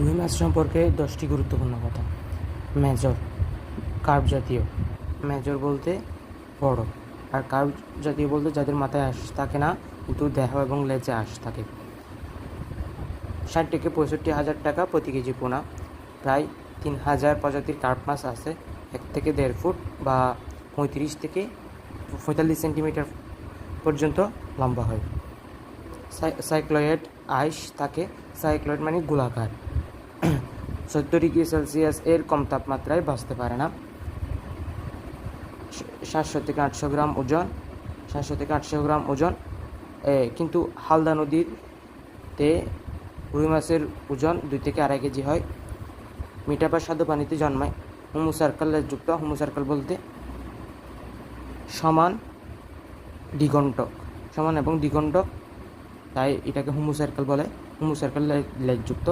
রুই মাছ সম্পর্কে দশটি গুরুত্বপূর্ণ কথা। মেজর, কার্ভ জাতীয়। মেজর বলতে বড়। আর কার্ভ জাতীয় বলতে যাদের মাথায় আঁশ থাকে না, কিন্তু দেহ এবং লেজে আঁশ থাকে। ষাট থেকে পঁয়ষট্টি হাজার টাকা প্রতি কেজি পোনা। প্রায় তিন হাজার প্রজাতির কার্প মাছ আছে। এক থেকে দেড় ফুট বা পঁয়ত্রিশ থেকে পঁয়তাল্লিশ সেন্টিমিটার পর্যন্ত লম্বা হয়। সাই- সাইক্লয়েড আইস থাকে। সাইক্লয়েড মানে গোলাকার। সত্তর ডিগ্রি সেলসিয়াস এর কম তাপমাত্রায় বাঁচতে পারে না। সাতশো থেকে আটশো গ্রাম ওজন, সাতশো থেকে আটশো গ্রাম ওজন। কিন্তু হালদা নদীতে রুই মাছের ওজন দুই থেকে আড়াই কেজি হয়। মিঠা বা স্বাদু পানিতে জন্মায়। হোমো সার্কেলযুক্ত হোমো সার্কেল বলতে সমান দিগন্তক সমান এবং দিগন্তক তাই এটাকে হোমো সার্কেল বলে। Homocercal লেজযুক্ত